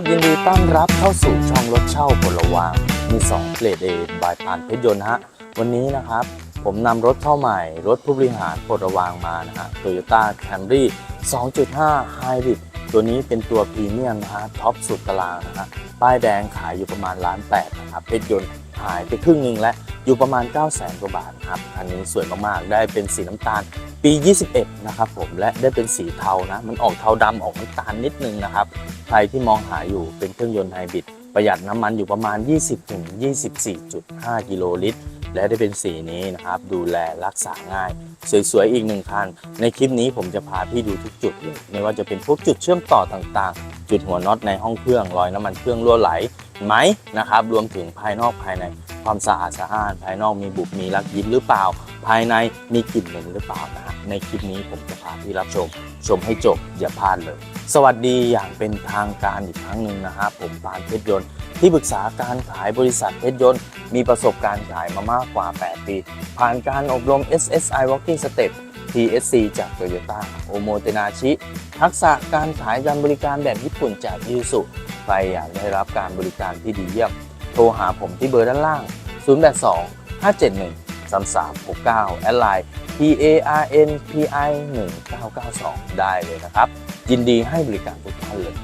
ครับยินดีต้อนรับเข้าสู่ช่องรถเช่าพลวางมี2เกรดเอบายปานเพชรยนต์ฮะ วันนี้นะครับ ผมนำรถเข้าใหม่ รถผู้บริหารพลวางมานะฮะ Toyota Camry 2.5 Hybrid ตัวนี้เป็นตัวพรีเมียมนะฮะท็อปสุดตารางนะฮะป้ายแดงขายอยู่ประมาณล้านแปดนะครับเพชรยนต์ หายไปครึ่งหนึ่งแล้วอยู่ประมาณ 9 0 0 0 0 0กว่าบาทครับคันนี้สวยมากๆ ได้เป็นสีน้ำตาลปี 21 นะครับผมและได้เป็นสีเทานะ มันออกเทาดำออกน้ำตาลนิดนึงนะครับ ใครที่มองหาอยู่เป็นเครื่องยนต์ไฮบริดประหยัดน้ำมันอยู่ประมาณ 20-24.5 กิโลลิตร และได้เป็นสีนี้นะครับ ดูแลรักษาง่าย สวยๆ อีกหนึ่งคัน ในคลิปนี้ผมจะพาพี่ดูทุกจุดเลยไม่ว่าจะเป็นพวกจุดเชื่อมต่อต่างๆ จุดหัวน็อตในห้องเครื่องรอยน้ำมันเครื่องรั่วไหล ไหมนะครับรวมถึงภายนอกภายในความสะอาดสะอ้าน ภายนอกมีบุบมีรักยิ้มหรือเปล่า ภายในมีกลิ่นเหม็นหรือเปล่านะฮะในคลิปนี้ผมจะพาพี่รับชม ชมให้จบอย่าพลาดเลย สวัสดีอย่างเป็นทางการอีกครั้งหนึ่งนะครับผมปานเพชรยนต์ที่ปรึกษาการขายบริษัทเพชรยนต์มีประสบการณ์ขายมามากกว่า 8 ปี ผ่านการอบรม SSI Walking Step TSC จาก Toyota โอโมเตนาชิ ทักษะการขายการบริการแบบญี่ปุ่นจากยูสุใครอยากได้รับการบริการที่ดีเยี่ยม โทรหาผมที่เบอร์ด้านล่าง 082 571 3369 แอดไลน์ P A R N P I 1992 ได้เลยนะครับ ยินดีให้บริการทุกท่านเลย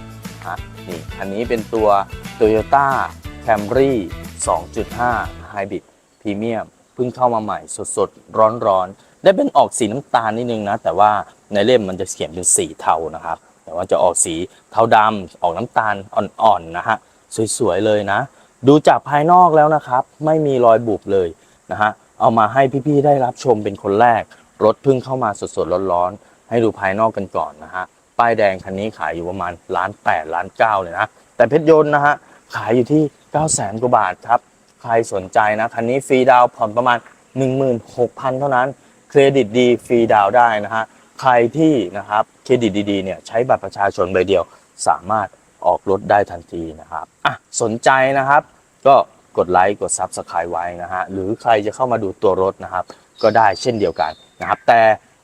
ฮะนี่อันนี้เป็นตัว Toyota Camry 2.5 Hybrid Premium เพิ่งเข้ามาใหม่สดๆ ร้อนๆ ได้เป็นออกสีน้ำตาลนิดนึงนะ แต่ว่าในเล่มมันจะเขียนเป็นสีเทานะครับ แต่ว่าจะออกสีเทาดำออกน้ำตาลอ่อนๆนะฮะสวยๆเลยนะ ดูจากภายนอกแล้วนะครับ ไม่มีรอยบุบเลยนะฮะเอามาให้พี่ๆได้รับชมเป็นคนแรกรถเพิ่งเข้ามาสดๆร้อนๆให้ดูภายนอกกันก่อนนะฮะป้ายแดงคันนี้ขายอยู่ประมาณล้านแปดล้านเก้าเลยนะแต่เพชรยนต์นะฮะขายอยู่ที่9 0 0 0 0 0กว่าบาทครับ ใครสนใจนะคันนี้ฟรีดาวผ่อนประมาณ 16,000 เท่านั้น เครดิตดีฟรีดาวได้นะฮะใครที่นะครับเครดิตดีๆเนี่ยใช้บัตรประชาชนใบเดียว สามารถออกรถได้ทันทีนะครับอะสนใจนะครับ ก็กดไลค์กด Subscribe ไว้นะฮะหรือใครจะเข้ามาดูตัวรถนะครับ ก็ได้เช่นเดียวกันนะครับ แต่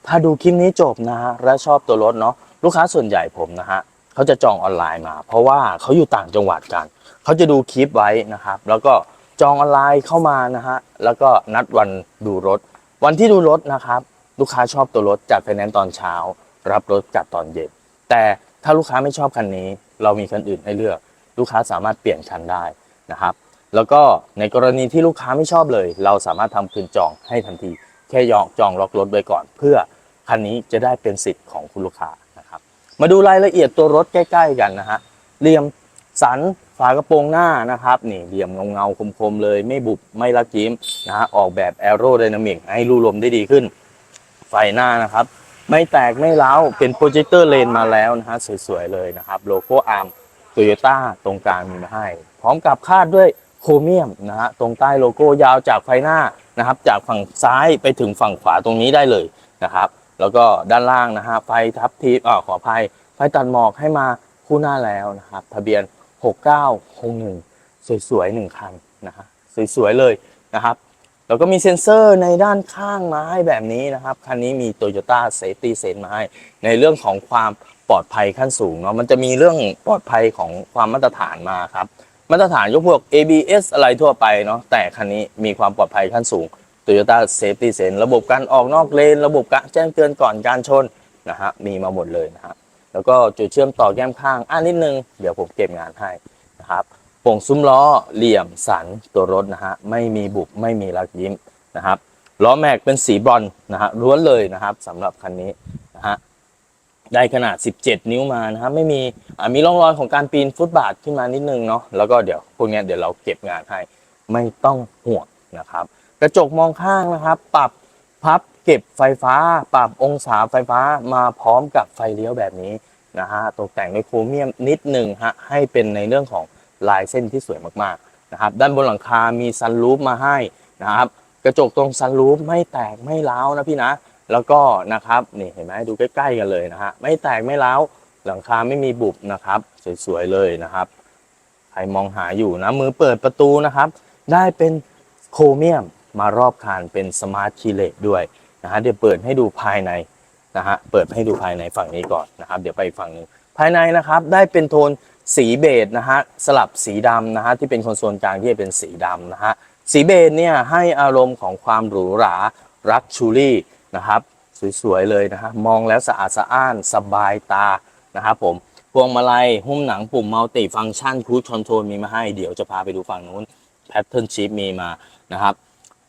ถ้าดูคลิปนี้จบนะฮะและชอบตัวรถเนาะลูกค้าส่วนใหญ่ผมนะฮะเขาจะจองออนไลน์มา เพราะว่าเขาอยู่ต่างจังหวัดกัน เขาจะดูคลิปไว้นะครับ แล้วก็จองออนไลน์เข้ามานะฮะแล้วก็นัดวันดูรถ วันที่ดูรถนะครับ ลูกค้าชอบตัวรถจัดไฟแนนซ์ตอนเช้า รับรถจัดตอนเย็นแต่ถ้าลูกค้าไม่ชอบคันนี้ เรามีคันอื่นให้เลือก ลูกค้าสามารถเปลี่ยนคันได้นะครับ แล้วก็ในกรณีที่ลูกค้าไม่ชอบเลย เราสามารถทำคืนจองให้ทันที แค่ยองจองล็อกรถไว้ก่อน เพื่อคันนี้จะได้เป็นสิทธิ์ของคุณลูกค้านะครับ มาดูรายละเอียดตัวรถใกล้ ๆ กันนะฮะเหลี่ยมสันากระโปรงหน้านะครับนี่เหลี่ยมเงาๆคมๆเลย ไม่บุบไม่ละกิ้มนะฮะออกแบบแอโร d y นามิกให้รูลมได้ดีขึ้น ไฟหน้านะครับ ไม่แตกไม่ร้าเป็นโปรเจคเตอร์เลนมาแล้วนะฮะสวยๆเลยนะครับโลโก้อาร์มโตโยต้าตรงกลางมีมาให้ พร้อมกับคาดด้วยโครเมียมนะฮะตรงใต้โลโก้ยาวจากไฟหน้านะครับ จากฝั่งซ้ายไปถึงฝั่งขวาตรงนี้ได้เลยนะครับ แล้วก็ด้านล่างนะฮะไฟทับทิพย์อ่าขออภัยไฟตัดหมอกให้มาคู่หน้าแล้วนะครับ ทะเบียน 6961 สวยๆหนึ่งคันนะฮะสวยๆเลยนะครับ แล้วก็มีเซ็นเซอร์ในด้านข้างมาให้แบบนี้นะครับ คันนี้มี Toyota Safety Sense มาให้ในเรื่องของความปลอดภัยขั้นสูงเนาะมันจะมีเรื่องปลอดภัยของความมาตรฐานมาครับ มาตรฐานยกพวก ABS อะไรทั่วไปเนาะแต่คันนี้มีความปลอดภัยขั้นสูง Toyota Safety Sense ระบบการออกนอกเลน ระบบการแจ้งเตือนก่อนการชนนะฮะมีมาหมดเลยนะฮะ แล้วก็จุดเชื่อมต่อแก้มข้างอ่านิดนึง เดี๋ยวผมเก็บงานให้นะครับโป่งซุ้มล้อเหลี่ยมสันตัวรถนะฮะไม่มีบุบไม่มีรักยิ้มนะครับล้อแม็กเป็นสีบรอนนะฮะล้วนเลยนะครับสำหรับคันนี้นะฮะได้ขนาด 17 นิ้วมานะครับไม่มีอ่ามีร่องรอยของการปีนฟุตบาทขึ้นมานิดนึงเนาะแล้วก็เดี๋ยวพวกนี้เดี๋ยวเราเก็บงานให้ไม่ต้องห่วงนะครับ กระจกมองข้างนะครับ ปรับพับเก็บไฟฟ้า ปรับองศาไฟฟ้ามาพร้อมกับไฟเลี้ยวแบบนี้ นะฮะตกแต่งด้วยโครเมียมนิดหนึ่งฮะให้เป็นในเรื่องของลายเส้นที่สวยมากๆนะครับด้านบนหลังคา มีซันรูฟมาให้นะครับกระจกตรงซันรูฟไม่แตกไม่ร้าวนะพี่นะ แล้วก็นะครับนี่เห็นไหมดูใกล้ๆกันเลยนะฮะไม่แตกไม่ร้าวหลังคาไม่มีบุบนะครับ สวยๆเลยนะครับใครมองหาอยู่นะมือเปิดประตูนะครับ ได้เป็นโครเมียมมารอบคานเป็นสมาร์ทคีเลตด้วยนะฮะเดี๋ยวเปิดให้ดูภายใน นะฮะเปิดให้ดูภายในฝั่งนี้ก่อนนะครับ เดี๋ยวไปฝั่งนึงภายในนะครับได้เป็นโทนสีเบจนะฮะสลับสีดำนะฮะที่เป็นคอนโซลกลางที่เป็นสีดำนะฮะสีเบจเนี่ยให้อารมณ์ของความหรูหรารักชูรี่นะครับสวยๆเลยนะฮะมองแล้วสะอาดสะอ้านสบายตานะครับผมพวงมาลัยหุ้มหนังปุ่มมัลติฟัง c t ชันคู c คอนโทรลมีมาให้เดี๋ยวจะพาไปดูฝั่งนู้นแพทเทิร์นชิปมีมานะครับ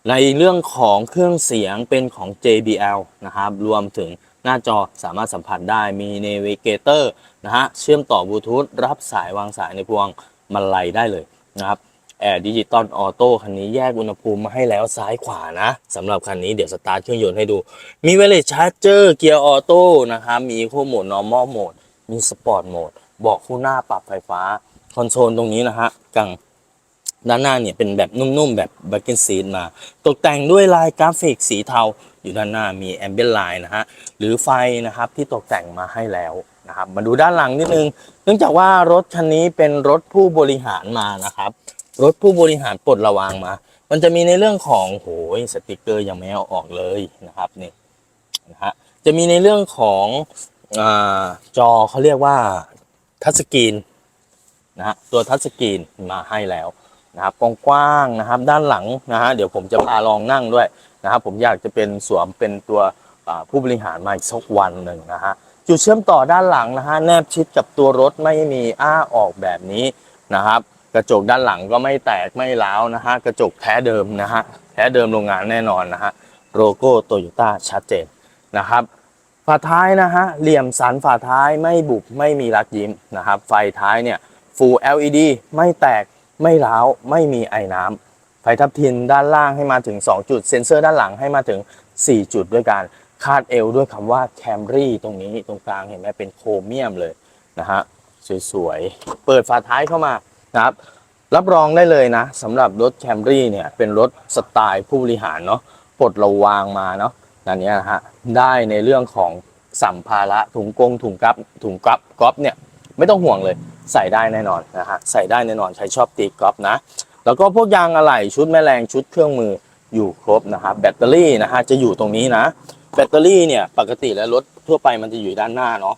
ในเรื่องของเครื่องเสียงเป็นของ JBL นะครับรวมถึง หน้าจอสามารถสัมผัสได้มี Navigator นะฮะเชื่อมต่อบลูทูธรับสายวางสายในพวงมาลัยได้เลยนะครับแอร์ดิจิตอลออโต้คันนี้แยกอุณหภูมิมาให้แล้วซ้ายขวานะสำหรับคันนี้เดี๋ยวสตาร์ทเครื่องยนต์ให้ดู มีเวลชาร์เจอร์เกียร์ออโต้นะครับมีโคโหมด normal mode มีสปอร์ตโหมดเบอกคู่หน้าปรับไฟฟ้า คอนโซลตรงนี้นะฮะกัง ด้านหน้าเนี่ยเป็นแบบนุ่มๆ แบบบั c เก n นซีดมา ตกแต่งด้วยลายกราฟิกสีเทา อยู่ด้านหน้ามีแอมเบียนไลน์นะฮะ หรือไฟนะครับที่ตกแต่งมาให้แล้วนะครับ มาดูด้านหลังนิดนึง เนื่องจากว่ารถคันนี้เป็นรถผู้บริหารมานะครับ รถผู้บริหารปลดระวางมา มันจะมีในเรื่องของโหยสติกเกอร์ยังไม่เอาออกเลยนะครับนี่นะฮะ จะมีในเรื่องของอจอเขาเรียกว่าทัชสกรีนนะฮะ ตัวทัชสกรีนมาให้แล้ว นะครับกว้างๆนะครับ ด้านหลังนะฮะเดี๋ยวผมจะพาลองนั่งด้วยนะครับ ผมอยากจะเป็นสวมเป็นตัวผู้บริหารมาอีกสักวันหนึ่งนะฮะจุดเชื่อมต่อด้านหลังนะฮะแนบชิดกับตัวรถไม่มีอ้าออกแบบนี้นะครับ กระจกด้านหลังก็ไม่แตกไม่ร้าวนะฮะกระจกแท้เดิมนะฮะแท้เดิมโรงงานแน่นอนนะฮะโลโก้โตโยต้าชัดเจนนะครับฝาท้ายนะฮะเหลี่ยมสันฝาท้ายไม่บุบไม่มีรักยิ้มนะครับไฟท้ายเนี่ย Full LED ไม่แตก ไม่ร้าวไม่มีไอน้ำไฟทับทินด้านล่างให้มาถึง 2 จุด เซ็นเซอร์ด้านหลังให้มาถึง 4 จุดด้วยการคาดเอวด้วยคำว่า Camry ตรงนี้ตรงกลางเห็นไหมเป็นโครเมียมเลยนะฮะสวยๆ เปิดฝาท้ายเข้ามานะครับรับรองได้เลยนะสำหรับรถ Camry เนี่ยเป็นรถสไตล์ผู้บริหารเนาะปลดระวางมาเนาะนั่นนี้นะฮะได้ในเรื่องของสัมภาระถุงกงถุงกับถุงกับก๊อฟเนี่ยไม่ต้องห่วงเลย ใส่ได้แน่นอนนะฮะใส่ได้แน่นอนใครชอบตีก๊อฟนะแล้วก็พวกยางอะไหล่ชุดแม่แรงชุดเครื่องมืออยู่ครบนะครับแบตเตอรี่นะฮะจะอยู่ตรงนี้นะ แบตเตอรี่เนี่ยปกติแล้วรถทั่วไปมันจะอยู่ด้านหน้าเนาะ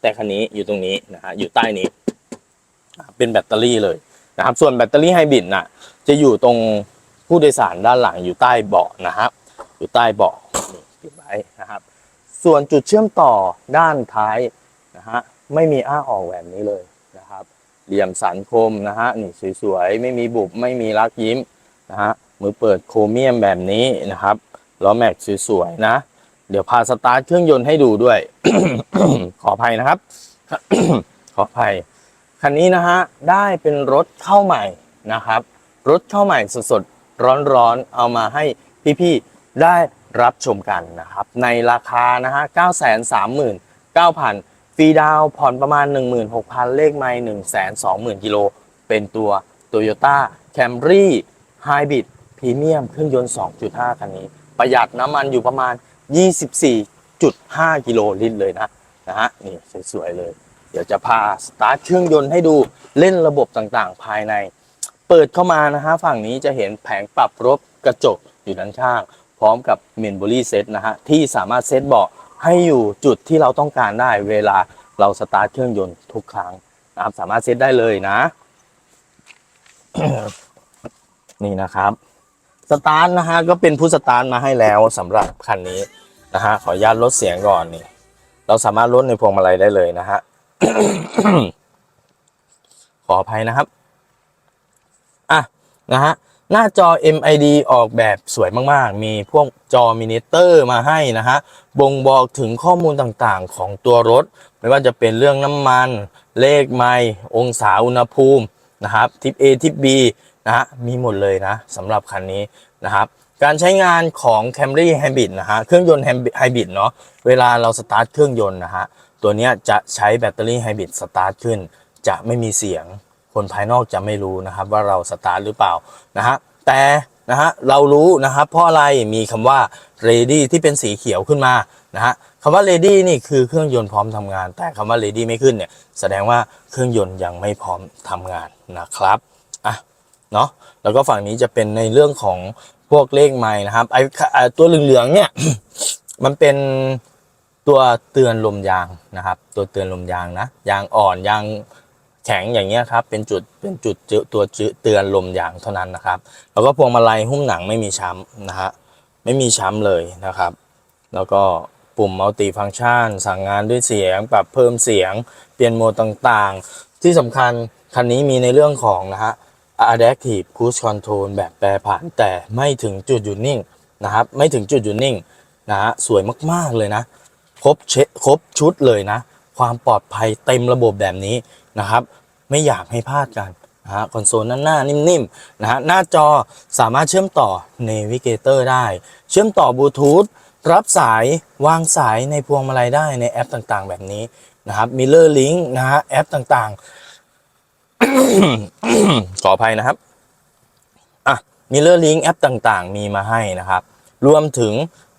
แต่คันนี้อยู่ตรงนี้นะฮะอยู่ใต้นี้ เป็นแบตเตอรี่เลยนะครับ ส่วนแบตเตอรี่ไฮบริดน่ะ จะอยู่ตรงผู้โดยสารด้านหลังอยู่ใต้เบาะนะครับ อยู่ใต้เบาะนี่ปิดไว้นะครับ ส่วนจุดเชื่อมต่อด้านท้ายนะฮะ ไม่มีอ้าออกแบบนี้เลยนะครับ เหลี่ยมสันคมนะฮะนี่สวยๆ ไม่มีบุบไม่มีรักยิ้มนะฮะมือเปิดโครเมียมแบบนี้นะครับล้อแม็กสวยๆนะ เดี๋ยวพาสตาร์ทเครื่องยนต์ให้ดูด้วย ขออภัยนะครับ ขออภัยคันนี้นะฮะได้เป็นรถเข้าใหม่นะครับ รถเข้าใหม่สดๆร้อนๆเอามาให้พี่ๆได้รับชมกันนะครับ ในราคานะฮะ 939,000 ฟรีดาวผ่อนประมาณ 16,000 เลขไม่120,000 กิโล เป็นตัว Toyota Camry Hybrid Premium เครื่องยนต์ 2.5 คันนี้ ประหยัดน้ำมันอยู่ประมาณ 24.5 กิโลลิตรเลยนะนะฮะนี่สวยๆเลย เดี๋ยวจะพาสตาร์ทเครื่องยนต์ให้ดูเล่นระบบต่างๆ ภายใน เปิดเข้ามานะฮะฝั่งนี้จะเห็นแผงปรับรบกระจกอยู่ด้านข้าง พร้อมกับเมนบ r รี่เซตนะฮะที่สามารถเซตเบาะ ให้อยู่จุดที่เราต้องการได้เวลาเราสตาร์ทเครื่องยนต์ทุกครั้งนะครับสามารถเซตได้เลยนะ นี่นะครับสตาร์ทนะฮะก็เป็นผู้สตาร์ทมาให้แล้วสำหรับคันนี้นะฮะขออนุญาตลดเสียงก่อนนี่ เราสามารถลดในพวงมาลัยได้เลยนะฮะขออภัยนะครับ อะนะฮะ หน้าจอ MID ออกแบบสวยมากๆ มีพวกจอมินิเตอร์มาให้นะฮะ บ่งบอกถึงข้อมูลต่างๆ ของตัวรถ ไม่ว่าจะเป็นเรื่องน้ำมัน เลขไมล์องศาอุณหภูมินะครับทิป A ทิป B นะฮะ มีหมดเลยนะสำหรับคันนี้นะครับการใช้งานของ Camry Hybrid นะฮะ เครื่องยนต์ Hybrid เนาะ เวลาเราสตาร์ทเครื่องยนต์นะฮะ ตัวนี้จะใช้แบตเตอรี่ไฮบริดสตาร์ทขึ้น จะไม่มีเสียง คนภายนอกจะไม่รู้นะครับว่าเราสตาร์ทหรือเปล่านะฮะแต่นะฮะเรารู้นะครับเพราะอะไรมีคำว่า ready ที่เป็นสีเขียวขึ้นมานะฮะคำว่า ready นี่คือเครื่องยนต์พร้อมทำงาน แต่คำว่า ready ไม่ขึ้นเนี่ยแสดงว่าเครื่องยนต์ยังไม่พร้อมทำงานนะครับอะเนาะแล้วก็ฝั่งนี้จะเป็นในเรื่องของพวกเลขไม้นะครับไอไอตัวเหลืองๆเนี่ยมันเป็นตัวเตือนลมยางนะครับ ตัวเตือนลมยางนะยางอ่อนยาง แข็งอย่างเงี้ยครับเป็นจุดเป็นจุดตัวเตือนลมยางเท่านั้นนะครับ แล้วก็พวงมาลัยหุ้มหนังไม่มีช้ำนะฮะไม่มีช้ำเลยนะครับ แล้วก็ปุ่มมัลติฟัง c t ชัน สั่งงานด้วยเสียง ปรับเพิ่มเสียง เปลี่ยนโหมดต่างๆ ที่สำคัญคันนี้มีในเรื่องของนะฮะ Adaptive Cruise Control แบบแปรผันแต่ไม่ถึงจุดหยุดนิ่งนะครับ ไม่ถึงจุดหยุดนิ่งนะฮะสวยมากๆเลยนะ ครบเชครบชุดเลยนะ ความปลอดภัยเต็มระบบแบบนี้นะครับ ไม่อยากให้พลาดกันนะฮะคอนโซลหน้านิ่มๆนะฮะหน้าจอสามารถเชื่อมต่อ Navigator ได้ เชื่อมต่อบลูทูธรับสายวางสายในพวงมาลัยได้ในแอปต่างๆ แบบนี้นะครับ Mirror Link นะฮะแอปต่างๆ ขออภัยนะครับอะ Mirror Link แอปต่างๆ มีมาให้นะครับ รวมถึง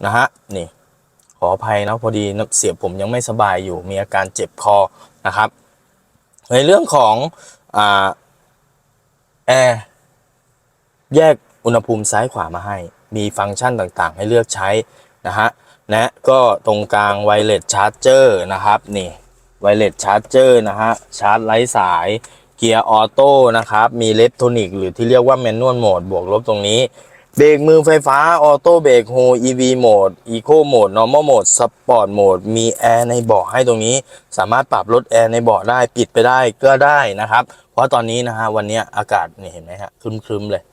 นะฮะนี่ ขออภัยนะพอดีเสียงผมยังไม่สบายอยู่มีอาการเจ็บคอนะครับ ในเรื่องของอแอร์แยกอุณหภูมิซ้ายขวามาให้ มีฟังก์ชันต่างๆ ให้เลือกใช้นะฮะและก็ตรงกลางไวเลสชาร์จเจอร์นะครับนี่ไวเลสชาร์จเจอร์นะฮะชาร์จไร้สายเกียร์ออโต้นะครับ มีเลฟโทนิกหรือที่เรียกว่าแมนนวลโหมดบวกลบตรงนี้ เบรกมือไฟฟ้า ออโต้เบรกโฮ EV โหมด Eco โหมด Normal โหมด Sport โหมดมีแอร์ในเบาะให้ตรงนี้ สามารถปรับลดแอร์ในเบาะได้ปิดไปได้ก็ได้นะครับ เพราะตอนนี้นะฮะวันนี้อากาศเนี่ยเห็นไหมฮะครึมๆเลย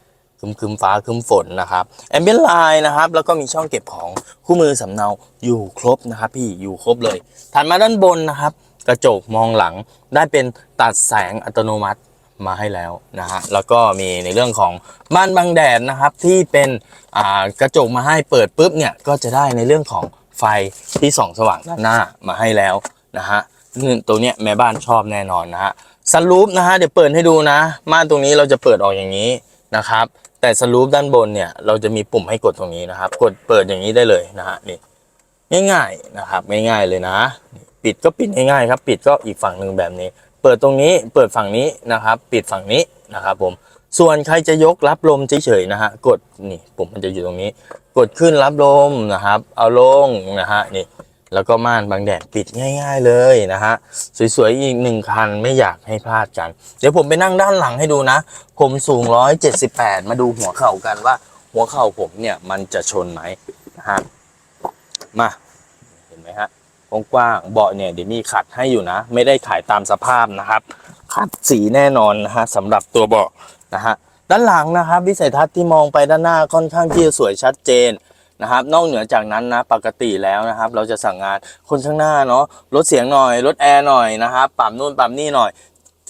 คึมๆฟ้าคึมฝนนะครับแอมเบียนไลน์นะครับ แล้วก็มีช่องเก็บของคู่มือสำเนาอยู่ครบนะครับ พี่อยู่ครบเลย ถัดมาด้านบนนะครับ กระจกมองหลังได้เป็นตัดแสงอัตโนมัติ มาให้แล้วนะฮะแล้วก็มีในเรื่องของม่านบังแดดนะครับที่เป็นกระจกมาให้เปิดปุ๊บเนี่ยก็จะได้ในเรื่องของไฟที่ส่องสว่างด้านหน้ามาให้แล้วนะฮะตัวเนี้ยแม่บ้านชอบแน่นอนนะฮะสลูปนะฮะเดี๋ยวเปิดให้ดูนะ ม่านตรงนี้เราจะเปิดออกอย่างนี้นะครับแต่สลูปด้านบนเนี่ยเราจะมีปุ่มให้กดตรงนี้นะครับ กดเปิดอย่างนี้ได้เลยนะฮะนี่ง่ายๆนะครับง่ายๆเลยนะ ปิดก็ปิดง่ายๆครับ ปิดก็อีกฝั่งหนึ่งแบบนี้ เปิดตรงนี้เปิดฝั่งนี้นะครับ ปิดฝั่งนี้นะครับผมส่วนใครจะยกรับลมเฉยๆนะฮะกดนี่ปุ่มมันจะอยู่ตรงนี้ กดขึ้นรับลมนะครับ เอาลงนะฮะนี่แล้วก็ม่านบังแดดปิดง่าย ๆเลยนะฮะสวยๆอีกหนึ่งคันไม่อยากให้พลาดกัน เดี๋ยวผมไปนั่งด้านหลังให้ดูนะ ผมสูง 178 มาดูหัวเข่ากันว่า หัวเข่าผมเนี่ยมันจะชนไหมนะฮะมาเห็นไหมฮะ กว้างๆเบาะเนี่ยเดี๋ยวมีขัดให้อยู่นะ ไม่ได้ขายตามสภาพนะครับ ขัดสีแน่นอนนะฮะสำหรับตัวเบาะนะฮะด้านหลังนะครับ วิสัยทัศน์ที่มองไปด้านหน้าค่อนข้างที่จะสวยชัดเจนนะครับ นอกเหนือจากนั้นนะปกติแล้วนะครับ เราจะสั่งงานคนข้างหน้าเนาะลดเสียงหน่อยลดแอร์หน่อยนะครับปรับนู่นปรับนี่หน่อย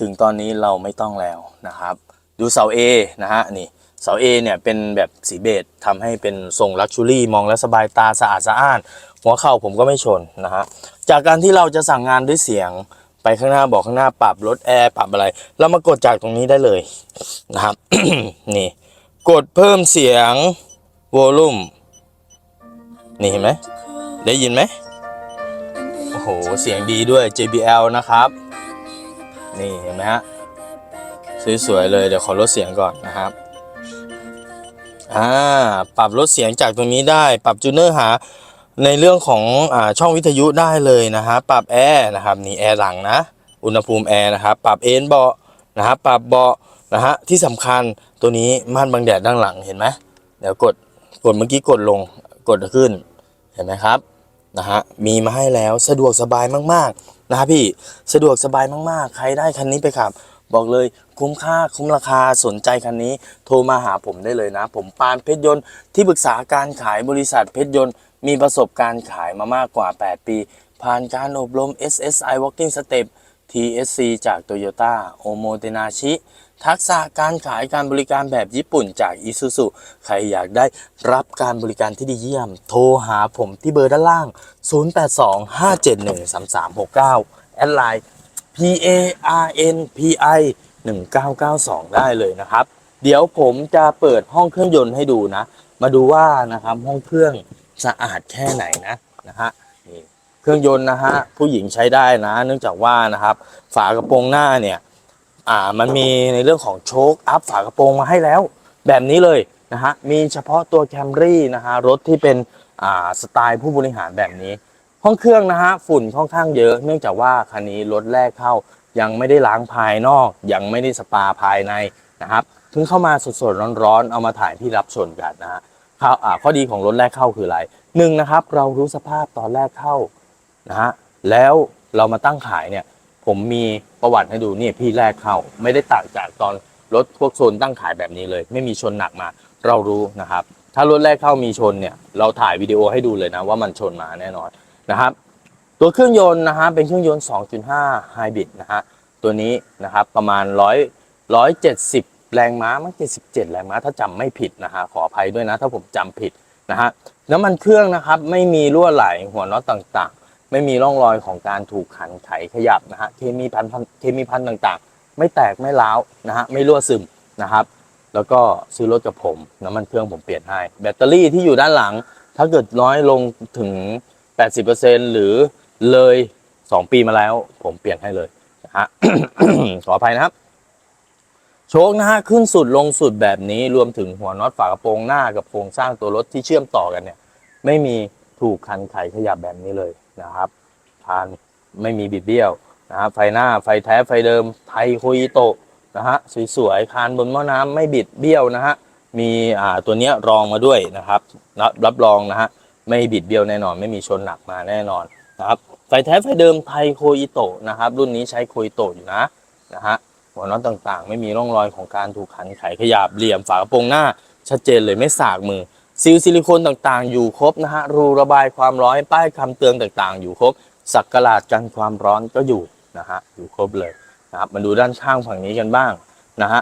ถึงตอนนี้เราไม่ต้องแล้วนะครับ ดูเสา A นะฮะนี่เสา A เนี่ยเป็นแบบสีเบจทำให้เป็นทรงลักชูรี่มองแล้วสบายตาสะอาดสะอ้าน หัวเข่าผมก็ไม่ชนนะฮะจากการที่เราจะสั่งงานด้วยเสียงไปข้างหน้าบอกข้างหน้าปรับลดแอร์ปรับอะไร เรามากดจากตรงนี้ได้เลยนะครับนี่กดเพิ่มเสียงวอลลุ่มนี่เห็นไหมได้ยินไหมโอ้โหเสียงดีด้วย JBL นะครับ นี่เห็นไหมฮะสวยๆเลยเดี๋ยวขอลดเสียงก่อนนะครับอ่าปรับลดเสียงจากตรงนี้ได้ ปรับจูเนอร์หา ในเรื่องของอช่องวิทยุได้เลยนะฮะปรับแอร์นะครับนี่แอร์หลังนะ อุณหภูมิแอร์นะครับปรับเอนเบาะนะครับปรับเบาะนะฮะที่สำคัญตัวนี้ม่านบังแดดด้านหลังเห็นไหมเดี๋ยวกดกดเมื่อกี้กดลงกดขึ้นเห็นไหมครับนะฮะมีมาให้แล้วสะดวกสบายมากๆนะครับพี่สะดวกสบายมากๆ ใครได้คันนี้ไปขับ บอกเลยคุ้มค่าคุ้มราคาสนใจคันนี้ โทรมาหาผมได้เลยนะ ผมปานเพชรยนต์ที่ปรึกษาการขายบริษัทเพชรยนต์ มีประสบการณ์ขายมามากกว่า 8 ปี ผ่านการอบรม SSI Walking Step TSC จาก Toyota o m o t e n a s h i ทักษะการขายการบริการแบบญี่ปุ่นจาก Isuzu ใครอยากได้รับการบริการที่ดีเยี่ยม โทรหาผมที่เบอร์ด้านล่าง 0825713369 แอดไลน์ P A R N P I 1992 ได้เลยนะครับ เดี๋ยวผมจะเปิดห้องเครื่องยนต์ให้ดูนะ มาดูว่านะครับห้องเครื่อง สะอาดแค่ไหนนะนะฮะนี่เครื่องยนต์นะฮะผู้หญิงใช้ได้นะ เนื่องจากว่านะครับ ฝากระโปรงหน้าเนี่ยอ่ามันมีในเรื่องของโชคอัพฝากระโปรงมาให้แล้ว แบบนี้เลยนะฮะมีเฉพาะตัวแคมรี่นะฮะรถที่เป็นอ่าสไตล์ผู้บริหารแบบนี้ ห้องเครื่องนะฮะฝุ่นค่อนข้างเยอะ เนื่องจากว่าคันนี้รถแรกเข้ายังไม่ได้ล้างภายนอก ยังไม่ได้สปาภายในนะครับเพิ่งเข้ามาสดๆร้อนๆเอามาถ่ายที่รับชนกันนะฮะ ข้ออ่าข้อดีของรถแรกเข้าคืออะไรหนึ่งนะครับ เรารู้สภาพตอนแรกเข้านะฮะแล้วเรามาตั้งขายเนี่ย ผมมีประวัติให้ดูนี่พี่แรกเข้า ไม่ได้ต่างจากตอนรถพวกโซนตั้งขายแบบนี้เลย ไม่มีชนหนักมาเรารู้นะครับ ถ้ารถแรกเข้ามีชนเนี่ย เราถ่ายวิดีโอให้ดูเลยนะว่ามันชนมาแน่นอนนะครับ ตัวเครื่องยนต์นะฮะเป็นเครื่องยนต์ 2.5 Hybrid นะฮะตัวนี้นะครับประมาณ100 170 แรงม้ามัน77 แรงม้าถ้าจำไม่ผิดนะฮะขออภัยด้วยนะถ้าผมจำผิดนะฮะน้ำมันเครื่องนะครับไม่มีรั่วไหลหัวน็อตต่างๆ ไม่มีร่องรอยของการถูกขันไขขยับนะฮะเคมีพันเคมีพันต่างๆ ไม่แตกไม่ร้าวนะฮะไม่รั่วซึมนะครับแล้วก็ซื้อรถกับผมน้ำมันเครื่องผมเปลี่ยนให้ แบตเตอรี่ที่อยู่ด้านหลัง ถ้าเกิดน้อยลงถึง 80%หรือเลย 2 ปีมาแล้ว ผมเปลี่ยนให้เลยนะฮะขออภัยนะครับ โชคนะฮะขึ้นสุดลงสุดแบบนี้รวมถึงหัวน็อตฝากระโปรงหน้ากับโครงสร้างตัวรถที่เชื่อมต่อกันเนี่ย ไม่มีถูกคันไขขยับแบบนี้เลยนะครับพานไม่มีบิดเบี้ยวนะครับไฟหน้าไฟแท้ไฟเดิมไทยโคอิโตะนะฮะสวยๆคานบนหม้อน้ำไม่บิดเบี้ยวนะฮะมีอ่าตัวเนี้ยรองมาด้วยนะครับรับ รับรองนะฮะไม่บิดเบี้ยวแน่นอน ไม่มีชนหนักมาแน่นอนนะครับไฟแท้ไฟเดิมไทยโคอิโตะนะครับรุ่นนี้ใช้โคอิโตะอยู่นะนะฮะ หัวน็อตต่างๆ ไม่มีร่องรอยของการถูกขันไขขยับเหลี่ยมฝากระโปรงหน้า ชัดเจนเลยไม่สากมือซีลซิลิโคนต่างๆ อยู่ครบนะฮะรูระบายความร้อนป้ายคำเตือนต่างๆ อยู่ครบสักกลาดกันความร้อนก็อยู่นะฮะอยู่ครบเลยนะครับมาดูด้านข้างฝั่งนี้กันบ้างนะฮะ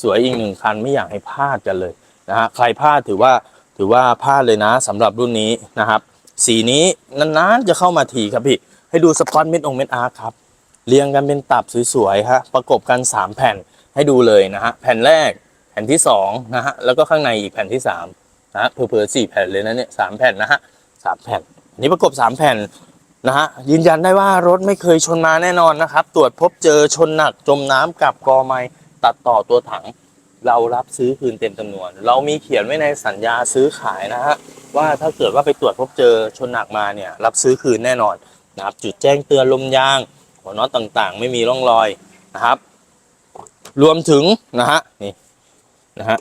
สวยๆอีกหนึ่งคันไม่อยากให้พลาดกันเลยนะฮะใครพลาดถือว่าถือว่าพลาดเลยนะสำหรับรุ่นนี้นะครับสีนี้นานๆจะเข้ามาทีครับพี่ให้ดูสปอตเม็ดองเม็ดอาร์ครับ เรียงกันเป็นตับสวยๆฮะประกบกัน 3 แผ่นให้ดูเลยนะฮะแผ่นแรกแผ่นที่2นะฮะแล้วก็ข้างในอีกแผ่นที่3นะฮะเผื่อๆสี่แผ่นเลยนะเนี่ยสามแผ่นนะฮะสามแผ่นอันนี้ประกบสามแผ่นนะฮะยืนยันได้ว่ารถไม่เคยชนมาแน่นอนนะครับ ตรวจพบเจอชนหนักจมน้ำกับกอไม้ตัดต่อตัวถัง เรารับซื้อคืนเต็มจำนวน เรามีเขียนไว้ในสัญญาซื้อขายนะฮะว่าถ้าเกิดว่าไปตรวจพบเจอชนหนักมาเนี่ยรับซื้อคืนแน่นอนนะครับจุดแจ้งเตือนลมยาง หัวน็อตต่างๆ ไม่มีร่องรอยนะครับ รวมถึงนะฮะนี่นะฮะ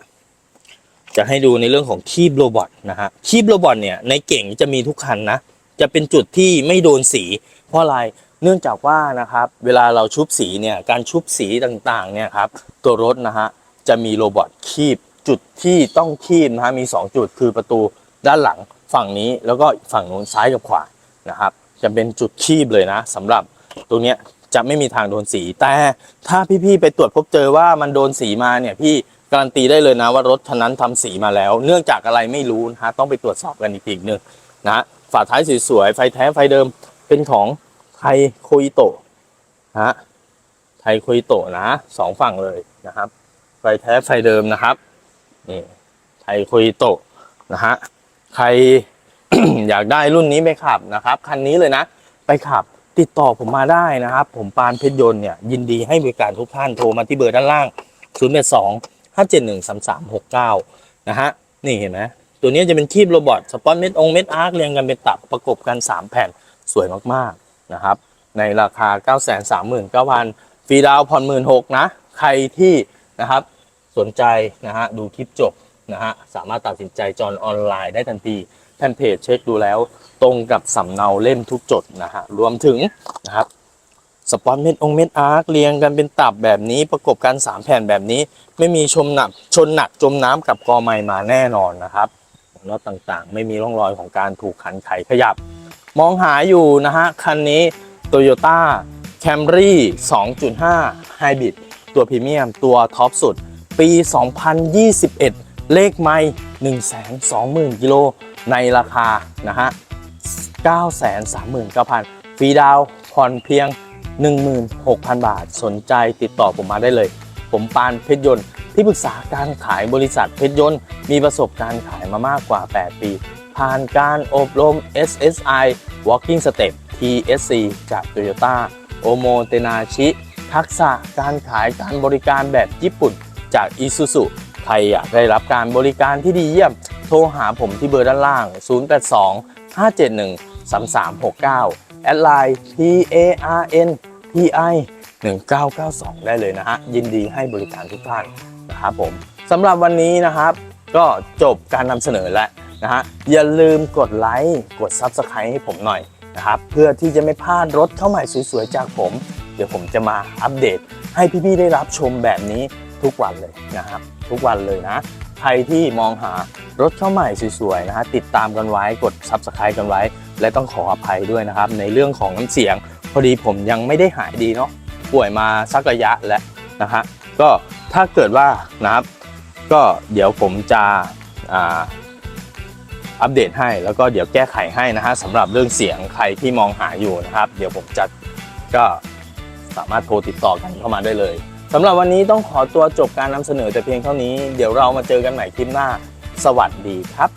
จะให้ดูในเรื่องของคีบโรบอทนะฮะคีบโรบอทเนี่ยในเก่งจะมีทุกคันนะ จะเป็นจุดที่ไม่โดนสี เพราะอะไรเนื่องจากว่านะครับ เวลาเราชุบสีเนี่ยการชุบสีต่างๆเนี่ยครับตัวรถนะฮะจะมีโรบอทคีบจุดที่ต้องคีบนะฮะมี 2 จุดคือประตูด้านหลังฝั่งนี้แล้วก็ฝั่งนู้นซ้ายกับขวานะครับ จะเป็นจุดคีบเลยนะสำหรับ ตรงเนี้ยจะไม่มีทางโดนสี แต่ถ้าพี่ๆไปตรวจพบเจอว่ามันโดนสีมาเนี่ยพี่การันตีได้เลยนะว่ารถคันนั้นทำสีมาแล้ว เนื่องจากอะไรไม่รู้นะฮะต้องไปตรวจสอบกันอีกทีหนึ่งนะฮะฝาท้ายสวยๆไฟแท้ไฟเดิมเป็นของไทยโคอิโตะนะฮะไทยโคอิโตะนะสองฝั่งเลยนะครับ ไฟแท้ไฟเดิมนะครับนี่ไทยโคอิโตะนะฮะใครอยากได้รุ่นนี้ไปขับนะครับ คันนี้เลยนะ ไปขับ ติดต่อผมมาได้นะครับ ผมปานเพชรยนต์เนี่ยยินดีให้บริการทุกท่านโทรมาที่เบอร์ด้านล่าง 0 8 2 5 7 1 3 3 6 9 นะฮะ นี่เห็นไหมตัวนี้จะเป็นคีบโรบอทสปอนเม็ดองเม็ดอาร์คเรียงกันเป็นตับประกบกัน 3 แผ่นสวยมากๆนะครับ ในราคา 9 3 9 0 0 0ฟรีดาวน์ผ่อนหมื่นหกนะ ใครที่นะครับสนใจนะฮะดูคลิปจบนะฮะสามารถตัดสินใจจองออนไลน์ได้ทันที แฟนเพจเช็คดูแล้ว ตรงกับสำเนาเล่มทุกจดนะฮะรวมถึงนะครับสปอนเม็ดองเม็ดอาร์คเรียงกันเป็นตับแบบนี้ประกบกัน 3 แผ่นแบบนี้ ไม่มีชมหนักชนหนักจมน้ำกับกอไม้มาแน่นอนนะครับน็อตต่างๆ ไม่มีร่องรอยของการถูกขันไขขยับ มองหาอยู่นะฮะ คันนี้ Toyota Camry 2.5 Hybrid ตัวพรีเมียมตัวท็อปสุด ปี 2021 เลขไม่ 120,000 กิโล ในราคานะฮะ 939,000ฟรีดาวน์ผ่อนเพียง 16,000 บาท สนใจติดต่อผมมาได้เลย ผมปานเพชรยนต์ที่ปรึกษาการขายบริษัทเพชรยนต์ มีประสบการณ์ขายมามากกว่า 8 ปี ผ่านการอบรม SSI Walking Step TSC จาก Toyota โอโมเตนาชิ ทักษะการขายการบริการแบบญี่ปุ่นจาก Isuzu ใครอยากได้รับการบริการที่ดีเยี่ยม โทรหาผมที่เบอร์ด้านล่าง 082 571 3369 แอดไลน์ P A R N P I 1992 ได้เลยนะฮะ ยินดีให้บริการทุกท่านนะครับผมสำหรับวันนี้นะครับ ก็จบการนำเสนอแล้วนะฮะ อย่าลืมกดไลค์กด Subscribe ให้ผมหน่อยนะครับ เพื่อที่จะไม่พลาดรถเข้าใหม่สวยๆ จากผม เดี๋ยวผมจะมาอัปเดตให้พี่ๆได้รับชมแบบนี้ ทุกวันเลยนะครับทุกวันเลยนะ ใครที่มองหารถเข้าใหม่สวยๆนะฮะติดตามกันไว้กด Subscribe กันไว้ และต้องขออภัยด้วยนะครับ ในเรื่องของน้ำเสียง พอดีผมยังไม่ได้หายดีเนาะป่วยมาสักระยะแล้วนะฮะก็ถ้าเกิดว่านะครับ ก็เดี๋ยวผมจะอ่าอัปเดตให้แล้วก็เดี๋ยวแก้ไขให้นะฮะสำหรับเรื่องเสียงใครที่มองหาอยู่นะครับ เดี๋ยวผมจะก็สามารถโทรติดต่อกันเข้ามาได้เลย สำหรับวันนี้ต้องขอตัวจบการนำเสนอแต่เพียงเท่านี้ เดี๋ยวเรามาเจอกันใหม่คลิปหน้า สวัสดีครับ